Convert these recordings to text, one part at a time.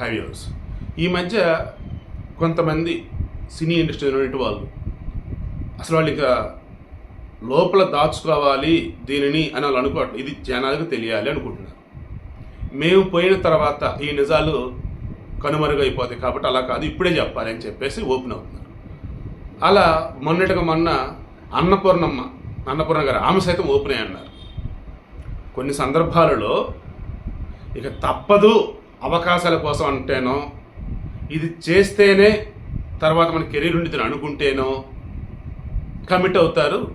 High viewers ఈ మధ్య కొంతమంది సినీ ఇండస్ట్రీ ఉన్నటువంటి వాళ్ళు అసలు వాళ్ళు ఇంకా లోపల దాచుకోవాలి దీనిని అని వాళ్ళు అనుకోవట్లేదు ఇది జనాలకు తెలియాలి అనుకుంటున్నారు. మేము పోయిన తర్వాత ఈ నిజాలు కనుమరుగైపోతాయి కాబట్టి అలా కాదు ఇప్పుడే చెప్పాలి అని చెప్పేసి ఓపెన్ అవుతున్నారు. అలా మొన్నటిగా మొన్న అన్నపూర్ణమ్మ అన్నపూర్ణ గారు ఆమె సైతం ఓపెన్ అయ్యి అన్నారు కొన్ని సందర్భాలలో ఇక తప్పదు అవకాశాల కోసం అంటేనో ఇది చేస్తేనే తర్వాత మన కెరీర్ ఉండిద్దని అనుకుంటేనో కమిట్ అవుతారు.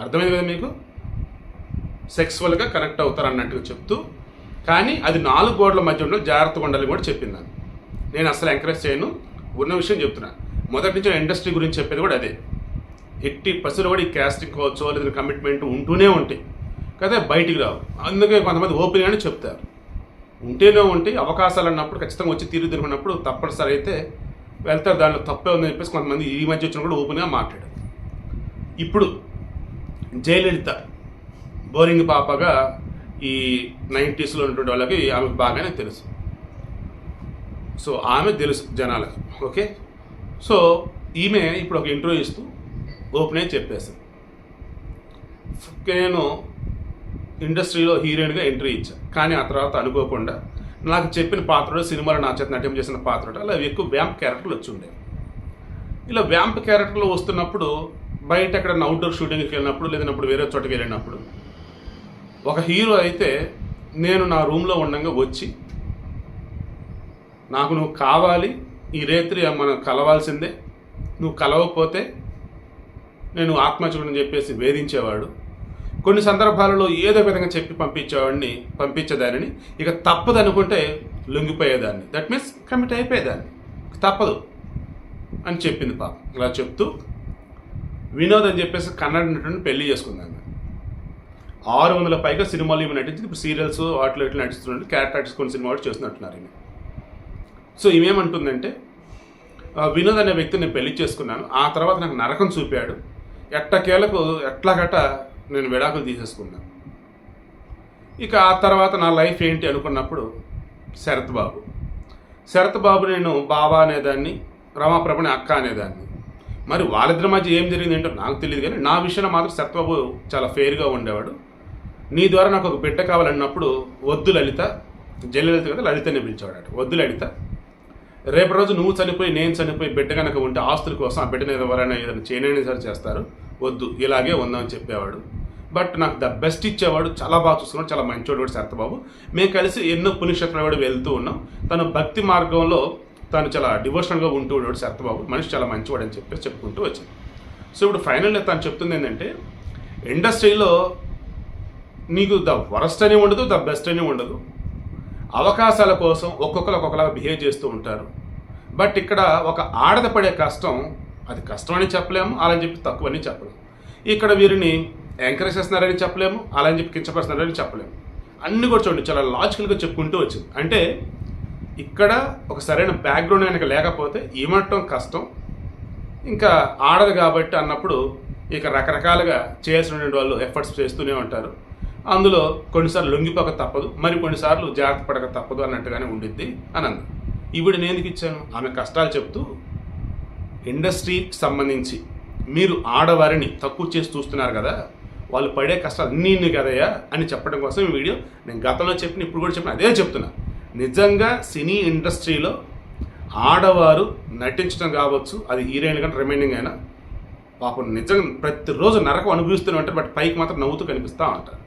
అర్థమైంది కదా మీకు? సెక్స్వల్గా కనెక్ట్ అవుతారు అన్నట్టుగా చెప్తూ కానీ అది నాలుగు గోడల మధ్య ఉండడం జాగ్రత్తగా ఉండాలి కూడా చెప్పిందాను నేను అసలు ఎంకరేజ్ చేయను. ఉన్న విషయం చెప్తున్నాను మొదటి నుంచి ఇండస్ట్రీ గురించి చెప్పేది కూడా అదే. ఎట్టి పసులు కూడా ఈ క్యాస్టింగ్ కావచ్చు లేదా కమిట్మెంట్ ఉంటూనే ఉంటాయి. కదా బయటికి రావు. అందుకే కొంతమంది ఓపెన్గానే చెప్తారు. ఉంటేనే ఉంటే అవకాశాలు అన్నప్పుడు ఖచ్చితంగా వచ్చి తీరు తిరుగున్నప్పుడు తప్పనిసరి అయితే వెళ్తారు. దాంట్లో తప్పే ఉందని చెప్పేసి కొంతమంది ఈ మధ్య వచ్చిన కూడా ఓపెన్గా మాట్లాడారు. ఇప్పుడు జయలలిత బోరింగ్ పాపగా ఈ నైంటీస్లో ఉన్నటువంటి వాళ్ళకి ఆమెకు బాగానే తెలుసు. సో ఆమె తెలుసు జనాలకి ఓకే? సో ఈమె ఇప్పుడు ఒక ఇంటర్వ్యూ ఇస్తూ ఓపెనే చెప్పేసింది. నేను ఇండస్ట్రీలో హీరోయిన్గా ఎంట్రీ ఇచ్చాను కానీ ఆ తర్వాత అనుకోకుండా నాకు చెప్పిన పాత్రలు సినిమాలో నా చేత నటింపు చేసిన పాత్రలు అలా ఎక్కువ వ్యాంప్ క్యారెక్టర్లు వచ్చి ఇలా వ్యాంప్ క్యారెక్టర్లు వస్తున్నప్పుడు బయట ఎక్కడ అవుట్డోర్ షూటింగ్కి వెళ్ళినప్పుడు లేదన్నప్పుడు వేరే చోటకి వెళ్ళినప్పుడు ఒక హీరో అయితే నేను నా రూమ్లో ఉండగా వచ్చి నాకు నువ్వు కావాలి ఈ రేత్రి మనం కలవాల్సిందే నువ్వు కలవకపోతే నేను ఆత్మహత్య చెప్పేసి వేధించేవాడు. కొన్ని సందర్భాలలో ఏదో విధంగా చెప్పి పంపించేవాడిని పంపించేదానిని. ఇక తప్పదు అనుకుంటే లొంగిపోయేదాన్ని. దట్ మీన్స్ కమిట్ అయిపోయేదాన్ని. తప్పదు అని చెప్పింది పాప. ఇలా చెప్తూ వినోద్ అని చెప్పేసి కన్నడ నటుడిని పెళ్ళి చేసుకుందాన్ని ఆరు వందల పైగా సినిమాలు ఇవి నటించి ఇప్పుడు సీరియల్స్ వాటిలో ఇట్లా నటిస్తున్నాడు క్యారెక్టర్ ఆర్టిస్ట్ కొన్ని సినిమా చేస్తున్నట్టున్నారు ఈమె. సో ఈమెమంటుందంటే వినోద్ అనే వ్యక్తిని పెళ్ళి చేసుకున్నాను. ఆ తర్వాత నాకు నరకం చూపాడు. ఎట్టకేలకు ఎట్లాగట నేను విడాకులు తీసేసుకున్నాను ఇక ఆ తర్వాత నా లైఫ్ ఏంటి అనుకున్నప్పుడు శరత్ బాబు. శరత్ బాబు నేను బాబా అనేదాన్ని రమాప్రభని అక్క అనేదాన్ని. మరి వాళ్ళిద్దరి మధ్య ఏం జరిగింది ఏంటో నాకు తెలియదు కానీ నా విషయంలో మాత్రం శరత్బాబు చాలా ఫెయిర్గా ఉండేవాడు. నీ ద్వారా నాకు ఒక బిడ్డ కావాలన్నప్పుడు వద్దు లలిత జయలలిత కదా లలితని పిలిచేవాడు వద్దు లలిత రేపు రోజు నువ్వు చనిపోయి నేను చనిపోయి బిడ్డ కనుక ఉంటే ఆస్తుల కోసం ఆ బిడ్డను ఎవరైనా ఏదైనా చేయనైనా సరే చేస్తారు. వద్దు ఇలాగే ఉందామని చెప్పేవాడు. బట్ నాకు ద బెస్ట్ ఇచ్చేవాడు చాలా బాగా చూసుకున్నాడు చాలా మంచివాడు కూడా శరతబాబు మేము కలిసి ఎన్నో పుణ్యక్షేత్రాలు కూడా వెళ్తూ ఉన్నాం. తను భక్తి మార్గంలో తను చాలా డివోషనల్గా ఉంటూ ఉండేవాడు శరతబాబు మనిషి చాలా మంచివాడు అని చెప్పేసి చెప్పుకుంటూ వచ్చింది. సో ఇప్పుడు ఫైనల్గా తను చెప్తుంది ఏంటంటే ఇండస్ట్రీలో నీకు ద వరస్ట్ అని ఉండదు ద బెస్ట్ అని ఉండదు. అవకాశాల కోసం ఒక్కొక్కరు ఒక్కొక్కలాగా బిహేవ్ చేస్తూ ఉంటారు. బట్ ఇక్కడ ఒక ఆడద పడే కష్టం అది కష్టం అని చెప్పలేము అలా అని చెప్పి తక్కువ అని చెప్పలేము. ఇక్కడ వీరిని ఎంకరేజ్ చేస్తున్నారని చెప్పలేము అలా అని చెప్పి కించపరుస్తున్నారని చెప్పలేము. అన్ని కూడా చూడండి చాలా లాజికల్గా చెప్పుకుంటూ వచ్చింది. అంటే ఇక్కడ ఒక సరైన బ్యాక్గ్రౌండ్ కనుక లేకపోతే ఏమట్టడం కష్టం. ఇంకా ఆడదు కాబట్టి అన్నప్పుడు ఇక రకరకాలుగా చేయాల్సినటువంటి వాళ్ళు ఎఫర్ట్స్ చేస్తూనే ఉంటారు. అందులో కొన్నిసార్లు లొంగిపోక తప్పదు మరి కొన్నిసార్లు జాగ్రత్త పడక తప్పదు అన్నట్టుగానే ఉండిద్ది అని అంది. ఈవిడ నేను ఎందుకు ఇచ్చాను? ఆమె కష్టాలు చెప్తూ ఇండస్ట్రీకి సంబంధించి మీరు ఆడవారిని తక్కువ చేసి చూస్తున్నారు కదా వాళ్ళు పడే కష్టాలు అన్నీ ఇన్ని కదయ్యా అని చెప్పడం కోసం ఈ వీడియో నేను గతంలో చెప్పిన ఇప్పుడు కూడా చెప్పిన అదే చెప్తున్నా. నిజంగా సినీ ఇండస్ట్రీలో ఆడవారు నటించడం కావచ్చు అది హీరోయిన్ కంటే రిమైండింగ్ అయినా పాపం నిజంగా ప్రతిరోజు నరకం అనుభవిస్తూనే ఉంటారు బట్ పైకి మాత్రం నవ్వుతూ కనిపిస్తూ ఉంటారు.